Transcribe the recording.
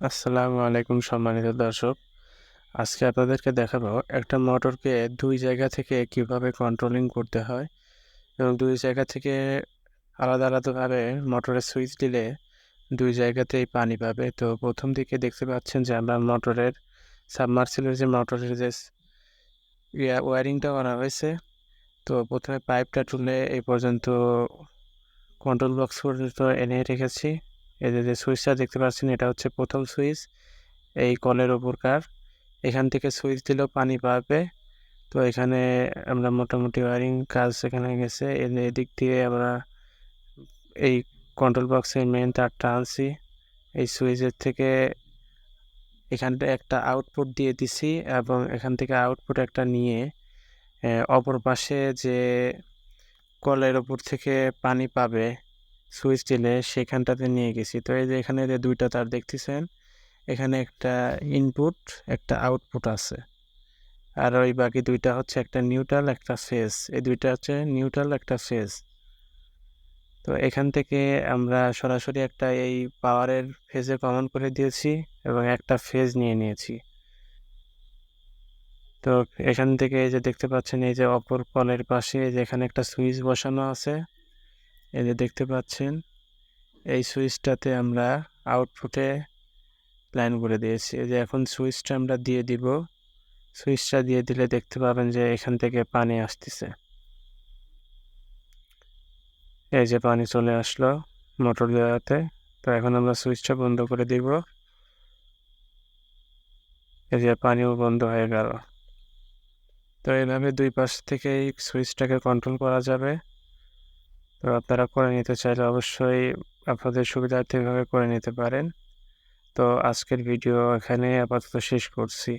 আসসালামু আলাইকুম সম্মানিত দর্শক। আজকে আপনাদেরকে দেখাবো একটা মোটরকে দুই জায়গা থেকে কীভাবে কন্ট্রোলিং করতে হয় এবং দুই জায়গা থেকে আলাদা আলাদাভাবে মোটরের সুইচ দিলে দুই জায়গাতেই পানি পাবে। তো প্রথম দিকে দেখতে পাচ্ছেন যে আমরা মোটরের সাবমার্সিলের যে মোটরের যে ওয়ারিংটা করা হয়েছে। তো প্রথমে পাইপটা তুলে এই পর্যন্ত কন্ট্রোল বক্স পর্যন্ত এনে রেখেছি। এই যে যে সুইচটা দেখতে পাচ্ছেন, এটা হচ্ছে প্রথম সুইচ এই কলের ওপরকার এখান থেকে সুইচ দিলেও পানি পাবে। তো এখানে আমরা মোটামুটি ওয়ারিং কাজ এখানে গেছে। এদিক দিয়ে আমরা এই কন্ট্রোল বক্সের মেন তারটা আনছি। এই সুইচের থেকে এখানটা একটা আউটপুট দিয়ে দিছি এবং এখান থেকে আউটপুট একটা নিয়ে অপর পাশে যে কলের ওপর থেকে পানি পাবে সুইচ দিলে সেখানটাতে নিয়ে গেছি। তো এই যে এখানে যে দুইটা তার দেখতেছেন, এখানে একটা ইনপুট একটা আউটপুট আছে। আর ওই বাকি দুইটা হচ্ছে একটা নিউট্রাল একটা ফেজ এই দুইটা হচ্ছে নিউট্রাল একটা ফেজ তো এখান থেকে আমরা সরাসরি একটা এই পাওয়ারের ফেজে কমন করে দিয়েছি এবং একটা ফেজ নিয়ে নিয়েছি। তো এখান থেকে এই যে দেখতে পাচ্ছেন, এই যে অপর কলের পাশে এই যে এখানে একটা সুইচ বসানো আছে। এই যে দেখতে পাচ্ছেন, এই সুইচটাতে আমরা আউটপুটে লাইন করে দিয়েছি। এই যে এখন সুইচটা আমরা দিয়ে দিব। সুইচটা দিয়ে দিলে দেখতে পাবেন যে এখান থেকে পানি আসতেছে। এই যে পানি চলে আসলো মোটর দেওয়াতে। তো এখন আমরা সুইচটা বন্ধ করে দিব। এই যে পানিও বন্ধ হয়ে গেল। তো এইভাবে দুই পাশ থেকে এই সুইচটাকে কন্ট্রোল করা যাবে। তো আপনারা করে নিতে চাইলে অবশ্যই আপনাদের সুবিধার্থে এভাবে করে নিতে পারেন। তো আজকের ভিডিও এখানে আপাতত শেষ করছি।